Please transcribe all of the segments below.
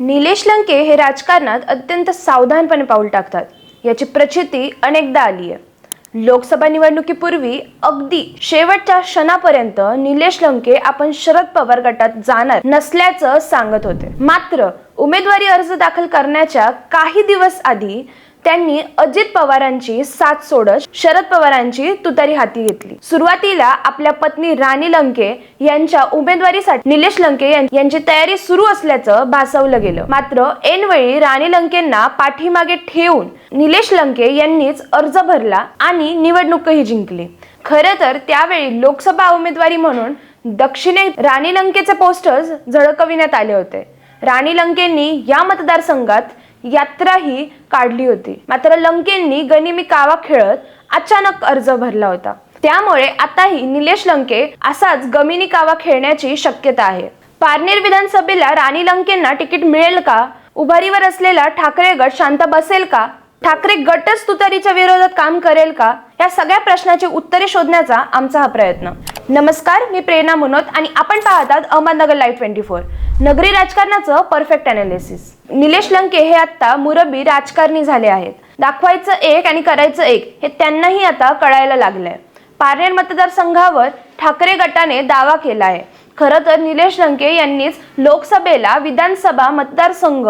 निलेश लंके हे राजकारणात अत्यंत सावधानपणे पाऊल टाकतात. याची प्रचिती अनेकदा आली आहे. लोकसभा निवडणुकीपूर्वी अगदी शेवटच्या क्षणापर्यंत निलेश लंके आपण शरद पवार गटात जाणार नसल्याचं सांगत होते. मात्र उमेदवारी अर्ज दाखल करण्याच्या काही दिवस आधी त्यांनी अजित पवारांची साथ सोडत शरद पवारांची तुतारी हाती घेतली. सुरुवातीला आपल्या पत्नी राणी लंके यांच्या उमेदवारीसाठी निलेश लंके यांची तयारी सुरू असल्याचं भासवलं गेलं. मात्र ऐनवेळी राणी लंकेंना पाठीमागे ठेवून निलेश लंके यांनीच अर्ज भरला आणि निवडणूकही जिंकली. खरं तर त्यावेळी लोकसभा उमेदवारी म्हणून दक्षिणे राणी लंकेचे पोस्टर्स झळकविण्यात आले होते. राणी लंकेंनी या मतदारसंघात यात्राही काढली होती. मात्र लंकेंनी गनिमी कावा खेळत अचानक अर्ज भरला होता. त्यामुळे आताही निलेश लंके असाच गमिनी कावा खेळण्याची शक्यता आहे. पारनेर विधानसभेला राणी लंकेंना तिकीट मिळेल का? उभारीवर असलेला ठाकरे गट शांत बसेल का? ठाकरे गटच तुतारीच्या विरोधात काम करेल का? या सगळ्या प्रश्नाची उत्तरे शोधण्याचा आमचा हा प्रयत्न. नमस्कार मी प्रेरणा मुनोत आणि आपण पाहतात अहमदनगर लाईव्ह ट्वेंटी फोर नगरी राजकारणाचं परफेक्ट अनालिसिस निलेश लंके हे आता मुरबी राजकारणी झाले आहेत. दाखवायचं एक आणि करायचं एक हे त्यांनाही आता कळायला लागलंय. पारनेर मतदारसंघावर ठाकरे गटाने दावा केला आहे. खरं तर निलेश लंके यांनीच लोकसभेला विधानसभा मतदारसंघ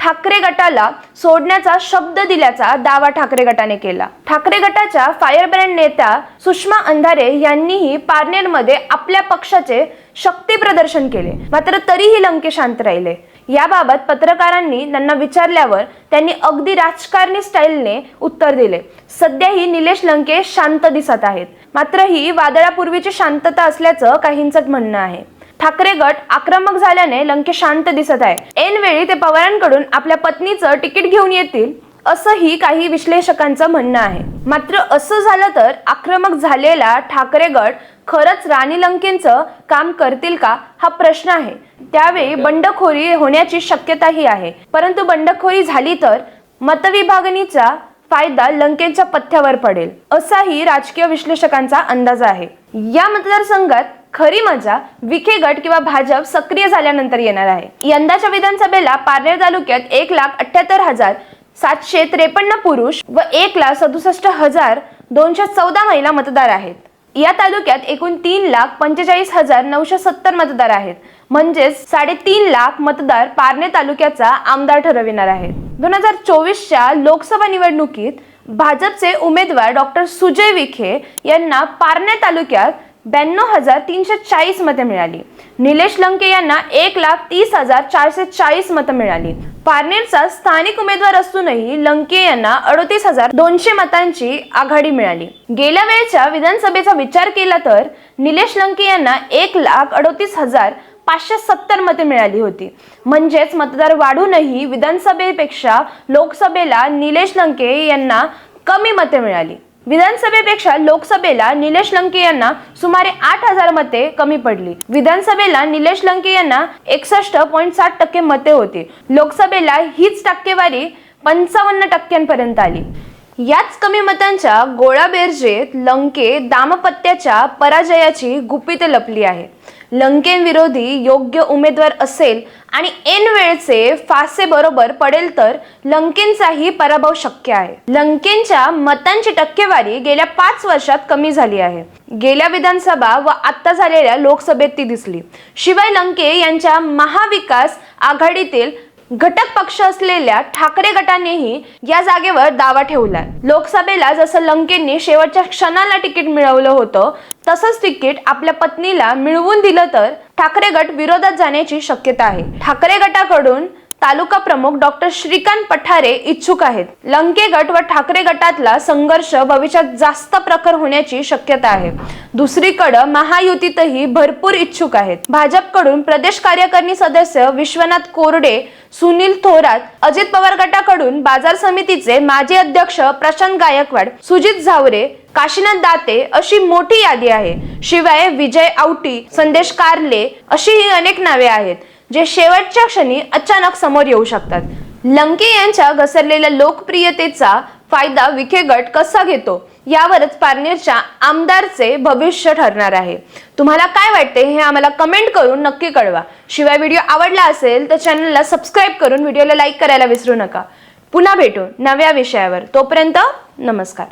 ठाकरे गटाला सोडण्याचा शब्द दिल्याचा दावा ठाकरे गटाने केला. ठाकरे गटाच्या फायरब्रँड नेत्या सुषमा अंधारे यांनीही पारनेरमध्ये आपल्या पक्षाचे शक्ती प्रदर्शन केले. मात्र तरीही लंके शांत राहिले. याबाबत पत्रकारांनी त्यांना विचारल्यावर त्यांनी अगदी राजकारणी स्टाईलने उत्तर दिले. सध्याही निलेश लंके शांत दिसत आहेत. मात्र ही वादळापूर्वीची शांतता असल्याचं काहींचं म्हणणं आहे. ठाकरे गट आक्रमक झाल्याने लंके शांत दिसत आहे. ऐनवेळी ते पवारांकडून आपल्या पत्नीचं तिकीट घेऊन येतील असंही काही विश्लेषकांचं म्हणणं आहे. मात्र असं झालं तर आक्रमक झालेला ठाकरे गट खरंच राणी लंकेंचं काम करतील का? हा प्रश्न आहे. त्यावेळी बंडखोरी होण्याची शक्यताही आहे. परंतु बंडखोरी झाली तर मतविभागणीचा फायदा लंकेच्या पथ्यावर पडेल असाही राजकीय विश्लेषकांचा अंदाज आहे. या मतदारसंघात खरी मजा विखे गट किंवा भाजप सक्रिय झाल्यानंतर येणार आहे. यंदाच्या विधानसभेला पारनेर तालुक्यात एक लाख अठ्याहत्तर हजार सातशे त्रेपन्न पुरुष व एक लाख सदुसष्ट हजार दोनशे चौदा महिला मतदार आहेत. या तालुक्यात एकूण तीन लाख पंचेचाळीस हजार नऊशे सत्तर मतदार आहेत. म्हणजेच साडेतीन लाख मतदार पारने तालुक्याचा आमदार ठरविणार आहेत. दोन हजार चोवीसच्या लोकसभा निवडणुकीत भाजपचे उमेदवार डॉक्टर सुजय विखे यांना पारने तालुक्यात ब्याण्णव हजार तीनशे चाळीस मते मिळाली. निलेश लंके यांना एक लाख तीस हजार चारशे चाळीस मतं मिळाली. पारनेरचा स्थानिक उमेदवार असूनही लंके यांना अडतीस हजार दोनशे मतांची आघाडी मिळाली. गेल्या वेळच्या विधानसभेचा विचार केला तर निलेश लंके यांना एक लाख अडतीस हजार पाचशे सत्तर मते मिळाली होती. म्हणजेच मतदार वाढूनही विधानसभेपेक्षा लोकसभेला निलेश लंके यांना कमी मते मिळाली. विधानसभेपेक्षा लोकसभेला निलेश लंके यांना सुमारे आठ हजार मते कमी पडली. विधानसभेला निलेश लंके यांना एकसष्ट पॉईंट साठ टक्के मते होती. लोकसभेला हीच टक्केवारी पंचावन्न टक्क्यांपर्यंत आली. याच कमी मतांच्या गोळा बेरजेत लंके दामपत्याच्या पराजयाची गुपिते लपली आहे. लंकेविरोधी योग्य उमेदवार असेल आणि ऐन वेळचे फासे बरोबर पडेल तर लंकेंचाही पराभव शक्य आहे. लंकेंच्या मतांची टक्केवारी गेल्या पाच वर्षात कमी झाली आहे. गेल्या विधानसभा व आत्ता झालेल्या लोकसभेत ती दिसली. शिवाय लंके यांच्या महाविकास आघाडीतील घटक पक्ष असलेल्या ठाकरे गटानेही या जागेवर दावा ठेवलाय. लोकसभेला जसं लंकेंनी शेवटच्या क्षणाला तिकीट मिळवलं होतं तसंच तिकीट आपल्या पत्नीला मिळवून दिलं तर ठाकरे गट विरोधात जाण्याची शक्यता आहे. ठाकरे गटाकडून तालुका प्रमुख डॉक्टर श्रीकांत पठारे इच्छुक आहेत. लंके गट व ठाकरे गटातला संघर्ष भविष्यात जास्त प्रखर होण्याची शक्यता आहे. दुसरीकडं महायुतीतही भरपूर इच्छुक आहेत. भाजपकडून प्रदेश कार्यकारिणी सदस्य विश्वनाथ कोरडे सुनील थोरात अजित पवार गटाकडून बाजार समितीचे माजी अध्यक्ष प्रशांत गायकवाड सुजित झावरे काशीनाथ दाते अशी मोठी यादी आहे. शिवाय विजय आवटी संदेश कारले अशी ही अनेक नावे आहेत. जे शेवटच्या क्षणी अचानक समोर येऊ शकतात. लंके यांच्या घसरलेल्या लोकप्रियतेचा फायदा विखे गट कसा घेतो? यावरच पारनेरच्या आमदारचे भविष्य ठरणार आहे. तुम्हाला काय वाटते हे आम्हाला कमेंट करून नक्की कळवा. शिवाय व्हिडिओ आवडला असेल तर चॅनलला सबस्क्राईब करून व्हिडिओला लाईक करायला विसरू नका. पुन्हा भेटू नव्या विषयावर. तोपर्यंत नमस्कार.